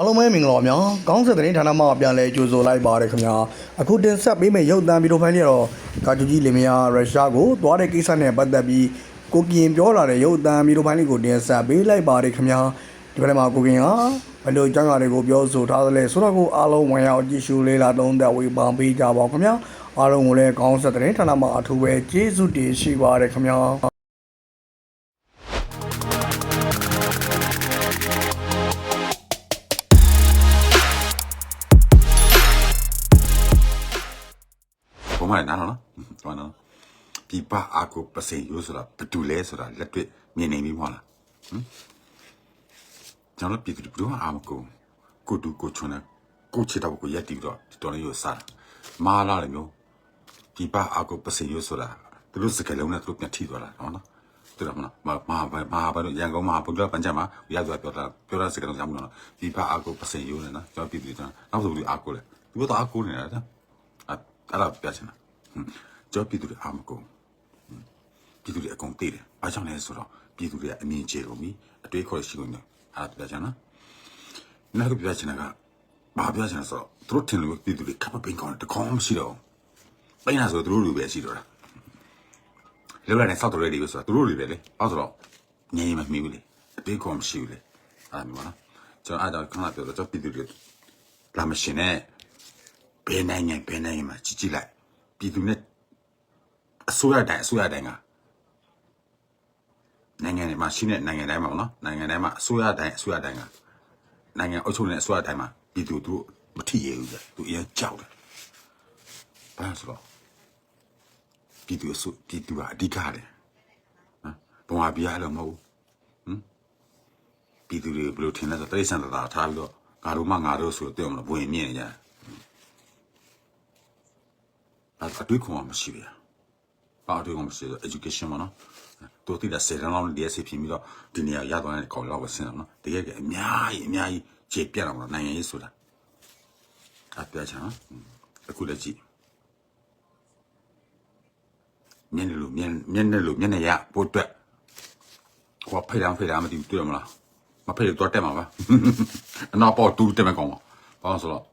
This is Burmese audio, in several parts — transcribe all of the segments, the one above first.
အားလုံးပဲမင်္ဂလာပါများကောင်းဆက်တဲ့ဌာနမှာပြန်လဲကြိုဆိုလိုက်ပါတယ်ခင်ဗျာအခုတင်ဆက်ပေးမယ့်ရုပ်သံဗီဒီယိုဖိုင်လေးတော့ကာဂျူကြီးလင်မယားရုရှားကိုသွားတဲ့ကိစ္စနဲ့ပတ်သက်ပြီးကိုကင်ပြောလာတဲ့ရုပ်သံဗီဒီယိုဖိုင်လေးကိုတင်ဆက်ပေးလိုက်ပါတယ်ခင်ဗျာဒီဘက်မှာကိုကင်ကဘယ်လိုကြောင်းရတွေကိုပြောဆိုထားသလဲဆိုတော့ကိုအားလုံးဝင်ရောက်ကြည့်ရှုလေးလာသုံးသက်ဝေဖန်ပေးကြပါဦးခင်ဗျာအားလုံးကိုလည်းကောင်းဆက်တဲ့ဌာနမှာအထူးပဲကျေးဇူးတင်ရှိပါတယ်ခင်ဗျာ ဘုံမနားနော်တော်နော်ဒီပါအာကိုပစိန်ရိုးဆိုတာဘတူလဲဆိုတာလက်တွေ့မြင်နေပြီမဟုတ်လားဟမ်ကျွန်တော်ပြည်သူဘယ်တော့အာမကိုကိုတူကိုချွန်းနဲ့ကိုချစ်တော့ကိုရက်တီတော့တော်လေးရိုးစားမာလာတယ်မျိုးဒီပါအာကိုပစိန်ရိုးဆိုတာသူတို့စကလုံးနဲ့သူတို့ပြန်ထိသွားတာနော်နော်တူတယ်မလားမမမဘာလို့ရန်ကုန်မှာဘုရားပန်ချမှာရသွားပြောတာပြောတာစကလုံးကြောင့်မလို့ဒီပါအာကိုပစိန်ရိုးနဲ့နော်ကျွန်တော်ပြည်သူကျွန်တော်နောက်ဆိုဒီအာကိုလေသူတို့အာကိုနေတာအဲ့အဲ့ဒါပြချင်တာ ကျော်ပြည်သူတွေအာမကုန်ပြည်သူတွေအကုန်သိတယ်။ဘာကြောင့်လဲဆိုတော့ပြည်သူတွေကအမြင်ကျကုန်ပြီအတွေးခေါ်ရှိကုန်တယ်။အားပြချင်နော်။နောက်တစ်ပြချင်တာကဘာပြချင်လဲဆိုတော့သူတို့ထင်လို့ပြည်သူတွေခပ်ပပင်းကောင်းတယ်တခေါင်းမရှိတော့ဘူး။ပိန်းလာဆိုသူတို့လူပဲရှိတော့တာ။လောက်လာနေစောက်တော်ရဲတွေဆိုတော့သူတို့လူပဲလေ။အဲ့ဆိုတော့ငြိမ်းမမီဘူးလေ။အတွေးခေါ်မရှိဘူးလေ။အားမျိုးနော်။ကျွန်တော်အားတော့ခဏပြောတော့ကျော်ပြည်သူတွေလာမရှင်နဲ့ဘယ်နိုင်ငံဘယ်နိုင်ငံမှာကြည့်ကြည့်လိုက် ပြည်သူနဲ့အစိုးရတိုင်းအစိုးရတိုင်းကနိုင်ငံတွေမှာရှိတဲ့နိုင်ငံတိုင်းမှာပေါ့နော်နိုင်ငံတိုင်းမှာအစိုးရတိုင်းအစိုးရတိုင်းကနိုင်ငံအုပ်ချုပ်နေတဲ့အစိုးရတိုင်းမှာပြည်သူတို့မထီရဘူးကြသူအရင်ကြောက်တယ်ဘာလို့ဆိုတော့ပြည်သူအစိုးပြည်သူကအဓိကတယ်နော်ဘုံအပြားလည်းမဟုတ်ဘူးဟမ်ပြည်သူတွေဘယ်လိုထင်လဲဆိုတော့တိရစ္ဆာန်သာထားပြီးတော့ငါတို့မှငါတို့ဆိုတော့တဲ့မလို့ဘဝင်မြင်နေကြတယ် အဲ့အတွေ့အကြုံမှမရှိဘူးပါအတွေ့အကြုံမရှိတော့ education မနော်တို့တိတဲ့စေတနာလောက်ဒီ SC ဖြစ်ပြီးတော့ဒီနေရာရသွားတဲ့ခေါ်လောက်ပဲဆင်းတော့နော်တကယ်ကအများကြီးအများကြီးခြေပြတ်အောင်လို့နိုင်ငံရေးဆိုတာအပြချာနော်အခုလည်းကြည့်မျက်နှာလိုမျက်မျက်နှာလိုမျက်နှာရပို့အတွက်ဟောဖိတ်အောင်ဖိတ်အောင်မသိဘူးတွေ့ရမလားမဖိတ်လို့တော့တက်မှာပါအနောက်ပေါ်တူးတက်မှာကောင်းပါဘာလို့ဆိုတော့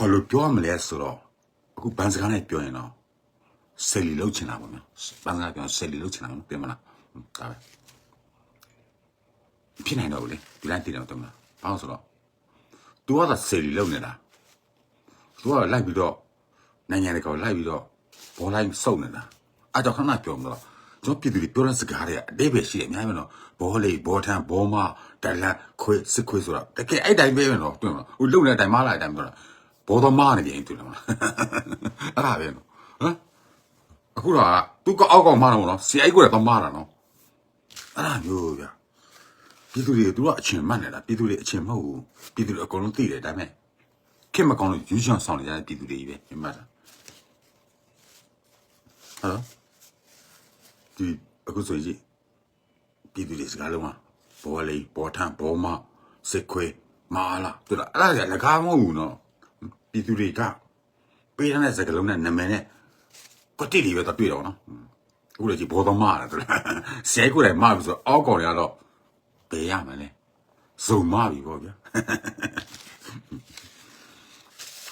ဘာလို့ပြောမလဲဆိုတော့အခုဘန်စကားနဲ့ပြောရင်တော့ဆယ်လီလောက်ချင်တာပေါ့နော်။ဘာသာပြောဆယ်လီလောက်ချင်တာနော်ပြင်မလား။ဒါပဲ။ဖြစ်နိုင်တော့ဘူးလေဒီလိုက်တည်တယ်တော့မလား။ဘာလို့ဆိုတော့ तू ကဆယ်လီလောက်နေတာ။ तू ကလိုက်ပြီးတော့နိုင်ငံတွေကောလိုက်ပြီးတော့ဘောလိုက်စုပ်နေတာ။အားကြောင့်ခဏပြောမလို့ကျွန်တော်ပြည်သူတွေပြောတဲ့စကားတွေကအတိတ်ပဲရှိတယ်အများကြီးပဲနော်ဘောလေးဘောထန်ဘောမဒလန်ခွေးစစ်ခွေးဆိုတာတကယ်အဲ့တိုင်းပဲပဲနော်တွေ့မလားဟိုလုံတဲ့အတိုင်းမလာတဲ့အတိုင်းပြောတာ ဘောသမားနေပြန်တွေ့လားမလားအဲ့ဒါပဲနော်ဟမ်အခုတော့သူကအောက်ကောင်မှားတော့နော်ဆရာကြီးကိုလည်းတော့မှားတာနော်အဲ့ဒါမျိုးဗျပြည်သူတွေသူကအချင်းမှတ်နေတာပြည်သူတွေအချင်းမဟုတ်ဘူးပြည်သူတွေအကုန်လုံးသိတယ်ဒါပေမဲ့ခင်မကောင်းလို့ယူချွန်ဆောင်နေကြတဲ့ပြည်သူတွေကြီးပဲမြင်ပါလားဟယ်လိုဒီအခုဆိုရင်ပြည်သူတွေစကားလုံးကဘောလေးဘောထန်ဘောမစစ်ခွေးမာလာတူလားအဲ့ဒါကလည်းကားမဟုတ်ဘူးနော် ပြည်သူတွေကပေးတဲ့စကားလုံးနဲ့နာမည်နဲ့ကတိလေးပဲတော့တွေ့တော့နော်အခုလည်းဒီဘောတော်မရတယ်သူဆဲကိုလည်းမပြီဆိုအောက်ကောင်တွေကတော့ဘယ်ရမလဲဇုံမပြီပေါ့ဗျာ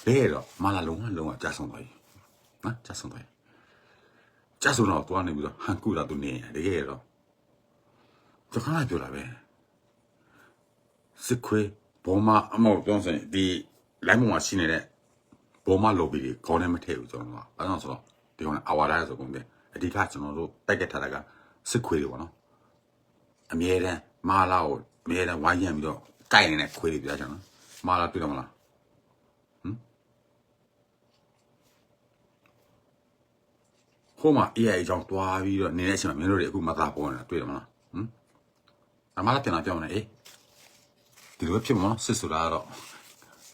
ဘယ်တော့မလာလုံးဝလုံးဝကြာဆုံးသွားပြီနော်ကြာဆုံးသွားပြီကြာဆုံးတော့သွားနေပြီးတော့ဟန်ကူတာသူနေတကယ်တော့တခါလာပြောတာပဲစစ်ခွေးဘောမအမောက်ပြောစင်ဒီ လိုင်းပေါ်မှာရှိနေတဲ့ဘောမလော်ဘီတွေခေါင်းထဲမထည့်ဘူးကျွန်တော်ကအဲဒါဆိုတော့ဒီကောင်အဝါဒါဆိုကုန်တယ်အဓိကကျွန်တော်တို့တိုက်ကက်ထားတာကစစ်ခွေးတွေပေါ့နော်အမြဲတမ်းမာလာကိုအမြဲတမ်းဝိုင်းရံပြီးတော့ကိုက်နေတဲ့ခွေးတွေပြကျွန်တော်မာလာတွေ့တော့မလားဟမ်ဟိုမှာ AI အကြောင်းတွားပြီးတော့နေတဲ့အချိန်မှာမင်းတို့တွေအခုမသာပေါ်နေတာတွေ့တယ်မလားဟမ်အမလာပြန်လာပြောင်းနေအေးဒီလိုပဲဖြစ်မှာနော်စစ်ဆိုတာကတော့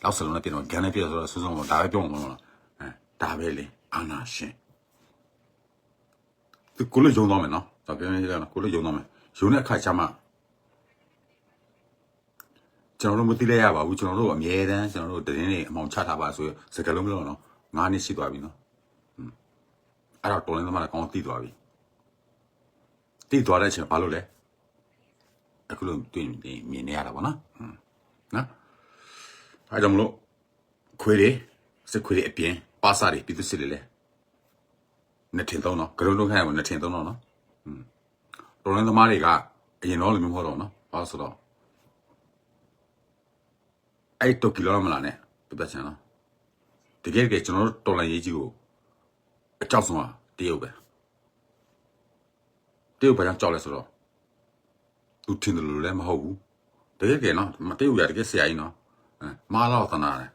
လောက်စလုံးနဲ့ပြင်တော့ဂန်နဲ့ပြည့်ဆိုတော့စူးစုံတော့ဒါပဲပြောမှာမဟုတ်လားအဲဒါပဲလေအာနာရှင်ဒီကိုလည်းယုံတော့မယ်နော်ဒါပြောနေကြတာကိုလည်းယုံတော့မယ်ယုံတဲ့အခါကျမှကျွန်တော်တို့မသိလဲရပါဘူးကျွန်တော်တို့အမြဲတမ်းကျွန်တော်တို့တရင်တွေအမောင်ချထားပါဆိုစကလုံးမလို့နော်ငါးနှစ်ရှိသွားပြီနော်အဲ့တော့တော်လင်းသမားကကောင်းသိသွားပြီသိသွားတဲ့အချိန်ဘာလို့လဲအအခုလိုတွေ့မြင်နေရတာပေါ့နော်နော် အဲကြောင့်မလို့ခွေးတွေစစ်ခွေးတွေအပြင်ပါစာတွေပြည်သူစစ်တွေလည်းနှစ်ထင်သုံးတော့ဂရုံးလုံးခိုင်းရမှာနှစ်ထင်သုံးတော့နော်တော်လန်သမားတွေကအရင်တော့လိုမျိုးမဟုတ်တော့နော်ဘာလို့ဆိုတော့အဲ့တော့ကီလိုမလာနဲ့ပြပြချင်နော်တကယ်တကယ်ကျွန်တော်တို့တော်လန်ရေးကြီးကိုအကြောက်ဆုံးကတရုတ်ပဲတရုတ်ဘာကြောင့်ကြောက်လဲဆိုတော့သူထင်တယ်လို့လည်းမဟုတ်ဘူးတကယ်တကယ်နော်မတရုတ်ရတကယ်ဆရာကြီးနော်အဲ မာလာသနာတယ်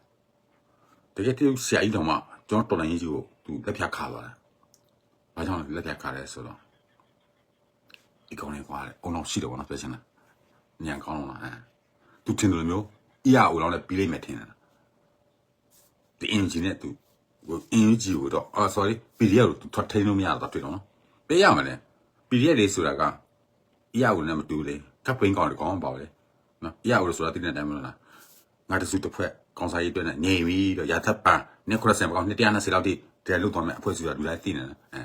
တကယ်တရုတ်ဆရာကြီးတော်မှကျွန်တော်တော်လန်ရေးကြီးကိုသူလက်ဖြတ်ခါသွားတယ်ဘာကြောင့်လဲလက်ဖြတ်ခါလဲဆိုတော့ဒီကောင်းလေးကွာလေအုံအောင်ရှိတယ်ဗောနော်ပြောချင်တာညံကောင်းတော့လားအဲသူထင်တယ်လို့မျိုးအရာအုံအောင်လည်းပြီးလိုက်မယ်ထင်တယ်ဒီအင်ဂျင်နဲ့သူဟိုအင်ဂျီကိုတော့အာ sorry PDF ကိုသူထွက်ထိန်လို့မရတော့တွေ့တော့နော်ပေးရမလဲ PDF လေးဆိုတာကအရာကိုလည်းမတူလေကပ်ပိန်ကောင်းတယ်ကောင်းပါလေနော်အရာကိုဆိုတာတိတဲ့တိုင်းမလို့လား ငါတစုတစ်ဖွဲ့ကောင်စားရေးအတွက်နဲ့နေပြီတော့ရာသက်ပန်နစ်90ပေါင်290လောက်ထိတယ်လုတ်သွားမယ်အဖွဲ့စုရလူတိုင်းသိနေတယ်အဲ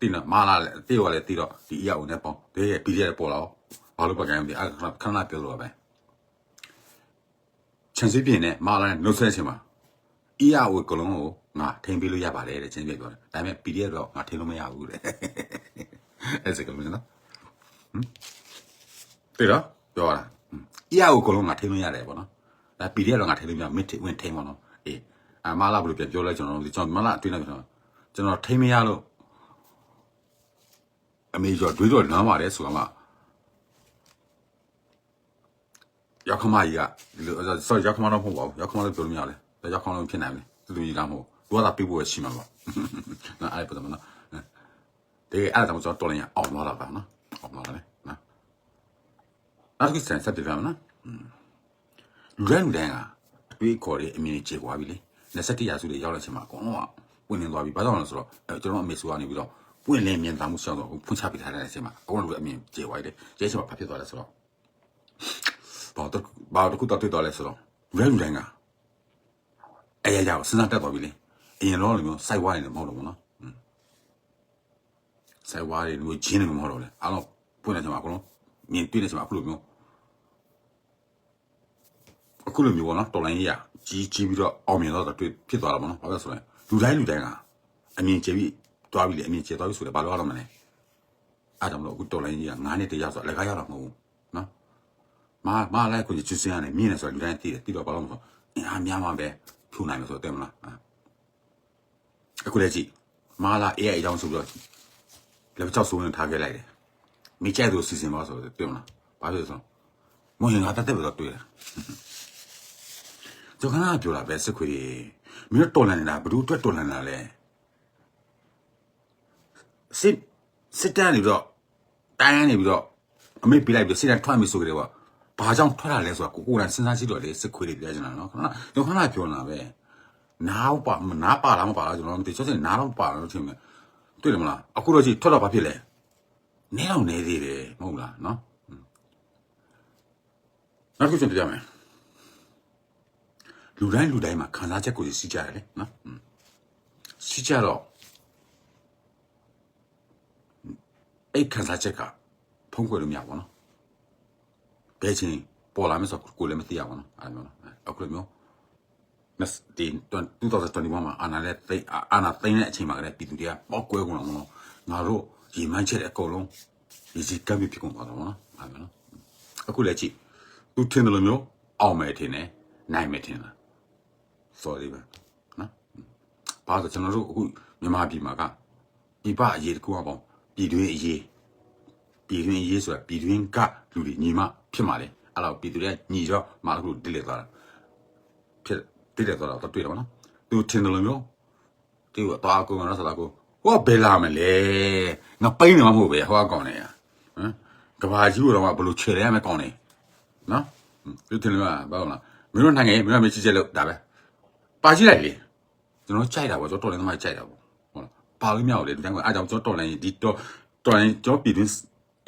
သိနေမာလာလေသိရောလေသိတော့ဒီအရာကိုလည်းပေါင်းဒီရဲ့ PDF ပေါ်လာအောင်ဘာလို့ပကံဒီအခဏခဏပြောလို့ပဲခြံစည်းပြင်းနဲ့မာလာနဲ့နှုတ်ဆက်ချင်းမှာအရာကိုကလုံးကိုငါထိန်ပေးလို့ရပါလေတဲ့ချင်းပြပြောတယ်ဒါပေမဲ့ PDF တော့ငါထိန်လို့မရဘူးတဲ့အဲ့စကလုံးနော်ဟမ်ပြီးတော့ပြောရတာအရာကိုကလုံးငါထိန်လို့ရတယ်ပေါ့နော် ဒါ PDF တော့ငါထိလို့မရမစ်ဝင်ထိပေါ့နော်။အေးအမလာဘလို့ပြန်ပြောလိုက်ကျွန်တော်တို့ကျွန်တော်မလာတွေ့နေကျွန်တော်ကျွန်တော်ထိမရလို့အမေကျော်တွေးတော့လမ်းပါတယ်ဆိုတော့မှရောက်ခမကြီးကဒီလိုဆောရောက်ခမတော့မဟုတ်ပါဘူးရောက်ခမလို့ပြောလို့မရလေ။ရောက်ခမလို့ဖြစ်နိုင်တယ်။သူလူကြီးလားမဟုတ်။သူကသာပြဖို့ရှိမှာပါ။နော်အဲ့ဒါပေါ့နော်။တကယ်အဲ့ဒါတော့ကျွန်တော်တော်ရင်အောင်လာတာပါနော်။အောင်လာတယ်နော်။နောက်တစ်ခုစံဆက်ပြပြမနော် လူတိုင်းလူတိုင်းကအတွေးခေါ်တဲ့အမြင်ကြီးကျေွားပြီလေ27ရာစုတွေရောက်လာချိန်မှာအကုန်လုံးကဝင်နေသွားပြီဘာကြောင့်လဲဆိုတော့အဲကျွန်တော်အမေဆိုကနေပြီးတော့ပွင့်လင်းမြင်သာမှုရှောင်းတော့ဖွင့်ချပေးထားတဲ့အချိန်မှာအကုန်လုံးလူအမြင်ကျေွားတယ်ကျေချိန်မှာဘာဖြစ်သွားလဲဆိုတော့ဘာတော့ဘာတော့ခုတော့တွေ့တော့လဲဆိုတော့လူတိုင်းလူတိုင်းကအဲရရအောင်စဉ်းစားတတ်သွားပြီလေအရင်တော့လိုမျိုးစိုက်ဝါးနေတယ်မဟုတ်တော့ဘူးနော်စိုက်ဝါးနေလူချင်းနေမှာမဟုတ်တော့လေအားလုံးပွင့်နေချိန်မှာအကုန်လုံးမြင်တွေ့နေချိန်မှာအခုလိုမျိုး အခုလိုမျိုးပေါ့နော်တော်လိုင်းကြီးอ่ะကြီးကြီးပြီးတော့အောင်မြင်တော့တွေ့ဖြစ်သွားတာပေါ့နော်ဘာလို့လဲဆိုတော့လူတိုင်းလူတိုင်းကအမြင်ကျပြီးတွားပြီးလေအမြင်ကျသွားပြီဆိုတော့ဘာလို့ရတော့မလဲအားကြောင့်မလို့အခုတော်လိုင်းကြီးကငါးနှစ်တည်းရောက်ဆိုတော့လည်းကားရောက်တာမဟုတ်ဘူးနော်မမလည်းကိုကြီးချစ်စင်းရတယ်မြင်နေဆိုတော့လူတိုင်းသိတယ်သိတော့ဘာလို့မဆိုအင်းအားများမှပဲဖြူနိုင်လို့ဆိုတော့တဲ့မလားအခုလည်းကြည့်မလာအေးအကြောင်းဆိုပြီးတော့လည်းကြောက်ဆိုးနေထားခဲ့လိုက်တယ်မိကျဲသူစီစဉ်ပါဆိုတော့တဲ့မလားဘာလို့လဲဆိုတော့မဝင်ငါတက်တက်ပြီးတော့တွေ့တယ် ကျွန်တော်ကပြောတာပဲစခွေတွေမင်းတို့တော်လန်နေတာဘယ်သူအတွက်တော်လန်တာလဲစစ်စစ်တမ်းနေပြီးတော့တိုင်းနေပြီးတော့အမေပြလိုက်ပြီးစစ်တမ်းထွက်ပြီဆိုကြတယ်ကွာဘာကြောင့်ထွက်လာလဲဆိုတာကိုကိုယ်တိုင်စဉ်းစားကြည့်တော့လေစခွေတွေပြောချင်တာနော်ခဏကျွန်တော်ခဏပြောနေတာပဲနားပါနားပါလားမပါလားကျွန်တော်မသိချက်စနားတော့ပါလို့ထင်တယ်တွေ့တယ်မလားအခုတော့ကြည့်ထွက်တော့ဘာဖြစ်လဲနဲအောင်နေသေးတယ်မဟုတ်လားနော်နောက်တစ်ခုကျွန်တော်ပြမယ် လူတိုင်းလူတိုင်းမှာခံစားချက်ကိုစီးကြရတယ်လေနော်อืมစီးကြတော့အဲ့ခံစားချက်ကဖုံးကွယ်လို့မရဘူးနော်ဘယ်ချင်းပေါ်လာမဆိုကိုလည်းမသိရဘူးနော်အဲ့လိုနော်အခုလိုမျိုးမစတင်2021မှာအာနာနဲ့သိအာနာသိတဲ့အချိန်မှာကလည်းပြည်သူတွေကပောက်ကွဲကုန်တော့မလို့ငါတို့ရီမန်းချက်တဲ့အကုန်လုံးဒီစီကပ်ပြီးဖြစ်ကုန်သွားတော့နော်အဲ့လိုနော်အခုလည်းကြည့်သူထင်တယ်လို့မျိုးအောင်မယ်ထင်တယ်နိုင်မယ်ထင်လား sorry ပဲနော်ဘာလို့ကျွန်တော်တို့အခုမြန်မာပြည်မှာကပြပအရေးတကူအောင်ပေါ့ပြည်တွင်းအရေးပြည်တွင်းအရေးဆိုတာပြည်တွင်းကလူတွေညီမဖြစ်မှာလေအဲ့တော့ပြည်သူတွေကညီတော့မာကလို့တိလက်သွားတာဖြစ်တိလက်သွားတော့တွေ့တယ်ဗောနော်သူထင်တယ်လို့မျိုးသူကတော့အကူကတော့ဆက်လာကူဟောဘယ်လာမလဲငါပိန်းနေမှာမဟုတ်ပဲဟောကောင်းနေရဟမ်ကဘာကြီးတော့ဘလို့ခြေရမယ်ကောင်းနေနော်သူထင်လို့ဘာလို့လဲမင်းတို့နိုင်ငံမင်းတို့မချစ်ချက်လို့ဒါပဲ ပါကြည့်လိုက်လေကျွန်တော်ကြိုက်တာပေါ့ကျွန်တော်တော်လိုင်းသမားကြိုက်တာပေါ့ဟုတ်လားပါလို့မရဘူးလေဒီတိုင်းကအားကြောင့်ကျွန်တော်တော်လိုင်းဒီတော့တော်လိုင်းကျွန်တော်ပြည်တွင်း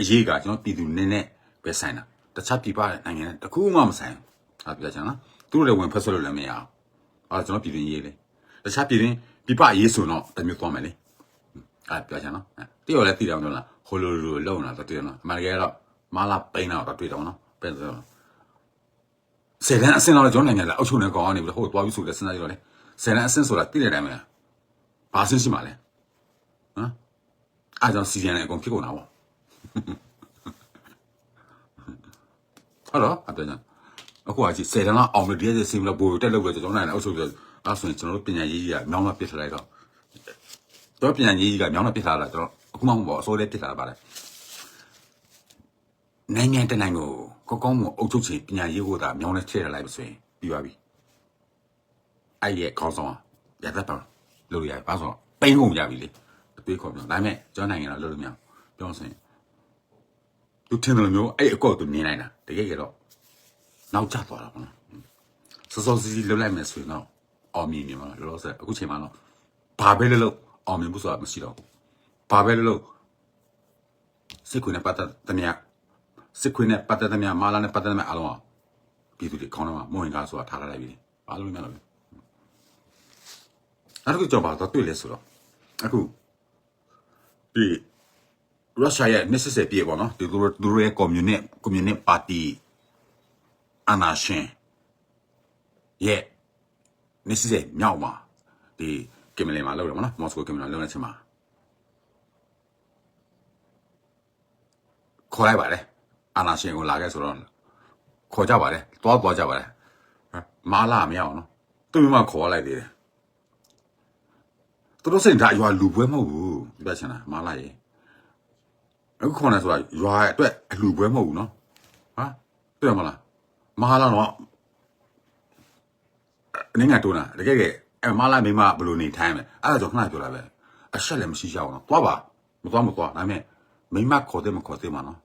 အရေးကကျွန်တော်ပြည်သူနည်းနည်းပဲဆိုင်တာတခြားပြည်ပနိုင်ငံတခုမှမဆိုင်ဘူးဟာပြချင်လားသူတို့လည်းဝင်ဖက်ဆွလို့လည်းမရအောင်အားကျွန်တော်ပြည်တွင်းရေးလေတခြားပြည်တွင်းပြည်ပရေးဆိုတော့တမျိုးသွားမယ်လေအားပြချင်နော်တယောလည်းသိတယ်မလို့လားဟိုလိုလိုလုံလာတော့တွေ့တော့အမှန်တကယ်တော့မလာပိန်းတော့တွေ့တော့နော်ပဲဆိုတော့ ဆယ်တန်းအဆင့်လောက်ကျွန်တော်နိုင်ငံလာအုပ်ချုပ်နေကောင်ကနေပြီးတော့ဟိုသွားပြီးဆိုလဲစဉ်းစားကြည့်တော့လေဆယ်တန်းအဆင့်ဆိုတာတိတဲ့တိုင်းပဲဘာအဆင့်ရှိမှလဲဟမ်အားကြောင့်စီဇန်လည်းအကုန်ဖြစ်ကုန်တာပေါ့ဟုတ်တော့အပြန်အခုကကြီးဆယ်တန်းလောက်အောင်လို့ဒီရဲ့စီမလို့ဘိုးတက်လို့ပဲကျွန်တော်နိုင်ငံအုပ်ချုပ်ပြီးတော့အဲ့ဆိုရင်ကျွန်တော်တို့ပညာရေးကြီးကမြောင်းလာပစ်ထလိုက်တော့တော့ပညာရေးကြီးကမြောင်းလာပစ်ထလာတာကျွန်တော်အခုမှမဟုတ်ပါအစိုးရပစ်ထလာပါတယ် နိုင်ငံတနိုင်ငံကိုကောင်းကောင်းမွန်အုပ်ချုပ်ခြင်းပညာရေးကိုသာမြောင်းနဲ့ထည့်ရလိုက်ပါဆိုရင်ပြီးပါပြီအဲ့ရဲ့ခေါင်းဆောင်ရတတ်ပါလို့ရပါဆိုတော့ပိန်းကုန်ကြပြီလေအသေးခေါ်ပြောဒါပေမဲ့ကျွန်တော်နိုင်ငံတော့လုပ်လို့မရဘူးပြောစင်သူထင်တယ်လို့မျိုးအဲ့အကောက်သူမြင်နိုင်တာတကယ်ကြတော့နောက်ကျသွားတာပေါ့နော်စောစောစီစီလှုပ်လိုက်မယ်ဆိုရင်တော့အောင်မြင်နေမှာလောလောဆယ်အခုချိန်မှာတော့ဘာပဲလုပ်လို့အောင်မြင်ဖို့ဆိုတာမရှိတော့ဘူးဘာပဲလုပ်လို့စိတ်ကူနဲ့ပတ်သက်တဲ့မြတ် စစ်ခွေးနဲ့ပတ်သက်တဲ့များမာလာနဲ့ပတ်သက်တဲ့များအားလုံးကပြည်သူတွေခေါင်းထဲမှာမဝင်ကားဆိုတာထားလိုက်ပြီ။အားလုံးများတော့ပြီ။အဲ့ဒါကိုကြောက်ပါတော့တွေ့လဲဆိုတော့အခုဒီရုရှားရဲ့ necessary ပြေပေါ့နော်ဒီသူတို့သူတို့ရဲ့ communist communist party အနာရှင်ရဲ့ necessary မြောက်မှာဒီကင်မလင်မှာလောက်တယ်မနော်မော်စကိုကင်မလင်လောက်နေချင်မှာခေါ်လိုက်ပါတယ် အာနာရှင်ကိုလာခဲ့ဆိုတော့ခေါ်ကြပါတယ်တွားသွားကြပါတယ်မာလာမရအောင်နော်သူ့မိမခေါ်လိုက်သေးတယ်သူတို့စိတ်ဓာတ်ရွာလူပွဲမဟုတ်ဘူးပြချင်တာမာလာရေအခုခေါ်နေဆိုတာရွာအတွက်အလူပွဲမဟုတ်ဘူးနော်ဟာတွေ့ရမလားမာလာတော့အနေငါတိုးတာတကယ်ကဲအဲမာလာမိမဘယ်လိုနေထိုင်မလဲအဲ့ဒါကြောင့်ခဏပြောလာပဲအဆက်လည်းမရှိရအောင်နော်တွားပါမတွားမတွားဒါပေမဲ့မိမခေါ်တယ်မခေါ်တယ်မနော်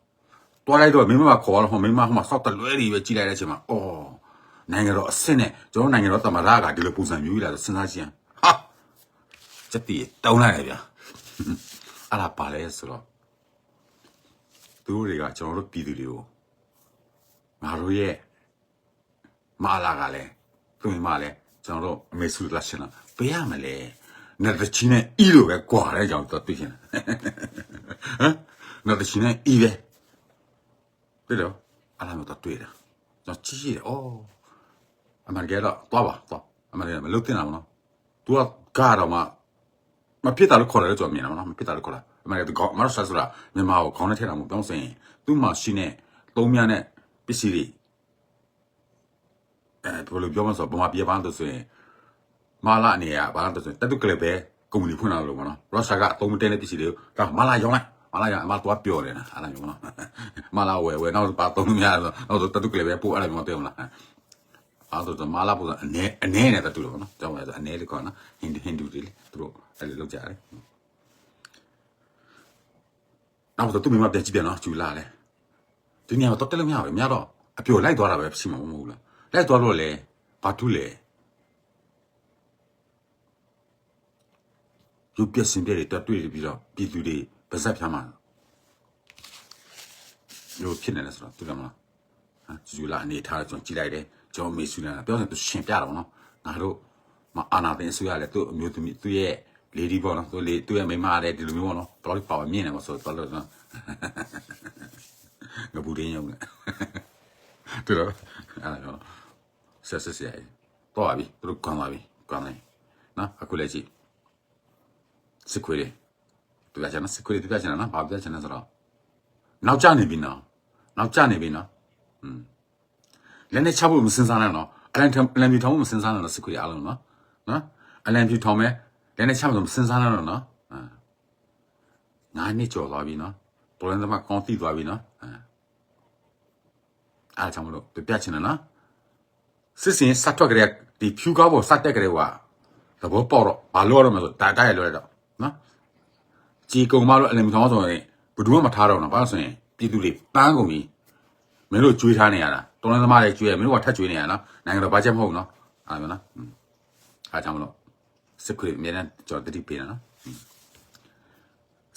တွားလိုက်တော့မိမကခေါ်တော့ဟိုမိမဟိုမှာစောက်တလွဲတွေပဲကြည်လိုက်တဲ့အချိန်မှာအော်နိုင်ငံတော်အစ်စ်နဲ့ကျွန်တော်နိုင်ငံတော်တမရကဒီလိုပုံစံမျိုးကြီးလာတော့စဉ်းစားကြည့်ရင်ဟာစက်တီတောင်းလိုက်တယ်ဗျာအဲ့ဒါပါလဲဆိုတော့သူတို့တွေကကျွန်တော်တို့ပြည်သူတွေကိုငါတို့ရဲ့မာလာကလည်းသူမိမလည်းကျွန်တော်တို့အမေစုလက်ရှင်လာပေးရမလဲနဲ့တချင်းနဲ့ဤလိုပဲကြွားတဲ့ကြောင့်တော့သိချင်တယ်ဟမ်နဲ့တချင်းနဲ့ဤပဲ 对了，阿拉没到对了，那机器的哦，阿妈给了多吧多，阿妈给了没漏电了嘛，多干了嘛，嘛别打了考来做面了嘛，别打了考来，阿妈给搞，马上啥事了，你妈我考那天了嘛，不用说，都嘛是呢，都面呢必须的，哎，不如表面说不嘛别帮都是，马拉呢呀，帮都是，但都个来呗，公里碰到了嘛喏，我啥个都没得那必须的，但马拉用来。မလာရအမတော့ပြောတ ယ်နော်အဲ့ဒါမျိုးနော်မလာဝဲဝဲနောက်ပါသုံးများတော့နောက်တော့တတုကလေးပဲပို့အဲ့ဒါမျိုးပြောမလားအဲ့တော့မလာပို့အနေအနေနဲ့တတူလို့နော်ကြောင်းလဲဆိုအနေလေးကောနော်ဟင်ဟင်ဒူတွေလေသူတို့အဲ့လိုလုပ်ကြတယ်နောက်တော့သူမိမပြန်ကြည့်ပြန်နော်ကျူလာလေဒီနေရာတော့တက်လို့မရဘူးမြတော့အပြိုလိုက်သွားတာပဲဖြစ်မှာမဟုတ်ဘူးလားလိုက်သွားလို့လေဘာတူလဲရုပ်ပြစင်ပြတွေတက်တွေ့ပြီးတော့ပြည်သူတွေ ပါဇက်ဖြားမှာလို့ဖြစ်နေတယ်ဆိုတော့သူကမလားဟာကျူလာအနေထားကျွန်တော်ကြည့်လိုက်တယ်ကျွန်တော်မေဆူလာပြောရင်သူရှင်ပြတော့နော်ငါတို့မအာနာတင်ဆိုရလေသူ့အမျိုးသမီးသူ့ရဲ့လေဒီပေါ့နော်သူလေသူ့ရဲ့မိန်းမတဲ့ဒီလိုမျိုးပေါ့နော်ဘယ်လိုပါဝမြင်နေမှာဆိုတော့လို့နော်ငါဘူးရင်းရုံနဲ့သူတော့အဲ့ဒါဆက်ဆက်ဆက်တော့ပါပြီသူတို့ကောင်းပါပြီကောင်းတယ်နော်အခုလည်းကြည့်စစ်ခွေးတွေ သူကကျန်စစ်ခွေးတွေသူကကျန်နော်ဘာပြောချင်လဲဆိုတော့နောက်ကျနေပြီနော်နောက်ကျနေပြီနော်อืมလည်းနဲ့ချဖို့မစင်စားနဲ့နော်အလန်အလန်ပြထောင်းမစင်စားနဲ့နော်စစ်ခွေးအားလုံးနော်နော်အလန်ပြထောင်းမဲ့လည်းနဲ့ချဖို့မစင်စားနဲ့နော်နော်အာငါးနှစ်ကျော်သွားပြီနော်တော်လည်းသမားကောင်းသိသွားပြီနော်အာအားကြောင့်မလို့ပြပြချင်တယ်နော်စစ်စင်စတ်ထွက်ကြတဲ့ဒီဖြူကားပေါ်စတ်တက်ကြတဲ့ကွာသဘောပေါက်တော့ဘာလို့ရမလဲဆိုတာတာရလွယ်တော့နော် ជីကုံမလို့အလင်မထောင်းဆိုရင်ဘယ်သူမှမထားတော့ဘူးဘာလို့ဆိုရင်ပြည်သူတွေပန်းကုန်ပြီမင်းတို့ကြွေးထားနေရတာတော်လည်းသမားတွေကြွေးရမင်းတို့ကထက်ကြွေးနေရနော်နိုင်ငံတော်ဘာချက်မဟုတ်နော်အားမနော်အားကြောင့်မလို့စစ်ခွေအမြဲတမ်းကြော်တတိပေးနော်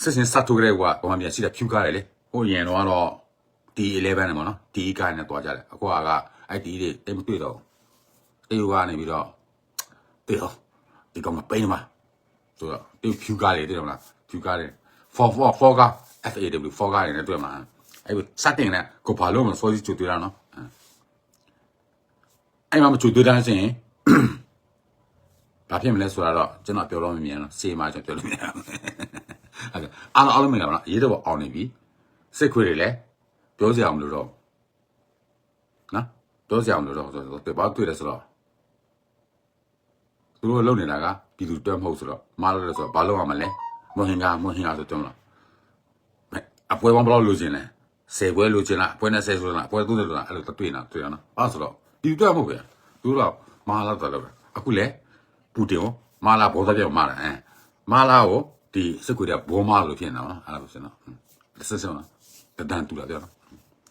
စစ်စင်စတ်ထုတ်ကြတဲ့ကွာဘာမှမရှိတဲ့ဖြူကားတယ်လေဟိုရင်တော့ D11 နဲ့ပေါ့နော် D ကိုင်းနဲ့တွားကြတယ်အခုကအဲ့ D တွေတိတ်မတွေ့တော့တေယူကနေပြီးတော့တေရောဒီကောင်ကပိန်းမှာဆိုတော့တေဖြူကားလေတွေ့တယ်မလား ဖြူကားလေ4 4 4ကား FAW 4ကားနေတွေ့မှာအဲ့စတင်လဲကိုဘာလို့မစောစီချူတွေ့တာနော်အဲ့မှာမချူတွေ့တာဆိုရင်ဘာဖြစ်မလဲဆိုတာတော့ကျွန်တော်ပြောလို့မမြင်တော့စေးမှကျွန်တော်ပြောလို့မရဘူးဟုတ်ကဲ့အားလုံးအားလုံးမင်္ဂလာပါရေးတော့အောင်နေပြီစစ်ခွေတွေလည်းပြောစရာမလိုတော့နော်ပြောစရာမလိုတော့ဆိုတော့ဘာတွေ့လဲဆိုတော့သူတို့လုံနေတာကပြည်သူတွဲမဟုတ်ဆိုတော့မားလို့လဲဆိုတော့ဘာလို့ရမလဲ မဟင်ကမဟင်ကဆိုတော့လားအပွဲပေါင်းဘယ်လောက်လိုချင်လဲဆယ်ပွဲလိုချင်လားအပွဲနဲ့ဆယ်ဆိုလားအပွဲသုံးတယ်လားအဲ့လိုတွေ့နေတာတွေ့ရနော်အဲ့ဆိုတော့ပြည်သူတွဲမဟုတ်ပဲသူတို့တော့မာလာတော့လည်းအခုလဲပူတင်ကိုမာလာဘောသားပြောင်းမာလာအဲမာလာကိုဒီစက်ကွေတဲ့ဘောမာလို့ဖြစ်နေတာနော်အဲ့လိုဖြစ်နော်ဆက်စနော်တန်တူလာပြောနော်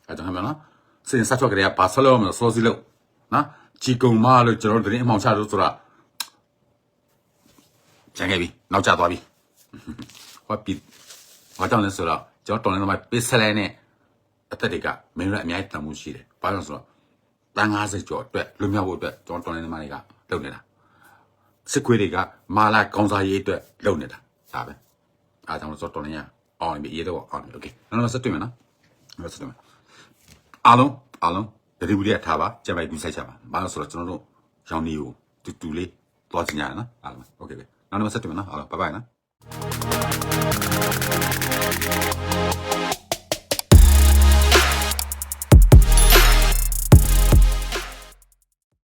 အဲ့ဒါမှမနော်စင်ဆက်ထွက်ကြရပါဆလောမလို့စောစီလို့နော်ချီကုံမာလို့ကျွန်တော်တို့တရင်အမောင်ချလို့ဆိုတာကျန်ခဲ့ပြီနောက်ကျသွားပြီ ဟောပြီဘာကြောင့်လဲဆိုတော့ကျွန်တော်တော်နေတော့ပစ္စလဲနဲ့အသက်တွေကမင်းတို့အများကြီးတန်မှုရှိတယ်ဘာလို့လဲဆိုတော့တန်50ကျော်အတွက်လွတ်မြောက်ဖို့အတွက်ကျွန်တော်တော်နေသမားတွေကလုပ်နေတာစစ်ခွေးတွေကမာလာကောင်းစားရေးအတွက်လုပ်နေတာဒါပဲအားကြောင့်ကျွန်တော်တော်နေရအောင်ပြီရေးတော့အောင်ပြီโอเคနောက်တော့ဆက်တွေ့မယ်နော်နောက်ဆက်တွေ့မယ်အားလုံးအားလုံးတတိပူလေးထားပါကြံပိုက်ပြီးဆိုင်ချပါဘာလို့ဆိုတော့ကျွန်တော်တို့ရောင်နေကိုတူတူလေးတွားချင်ကြရနော်အားလုံးโอเคပဲနောက်တော့ဆက်တွေ့မယ်နော်အားလုံးဘိုင်ဘိုင်နော် Música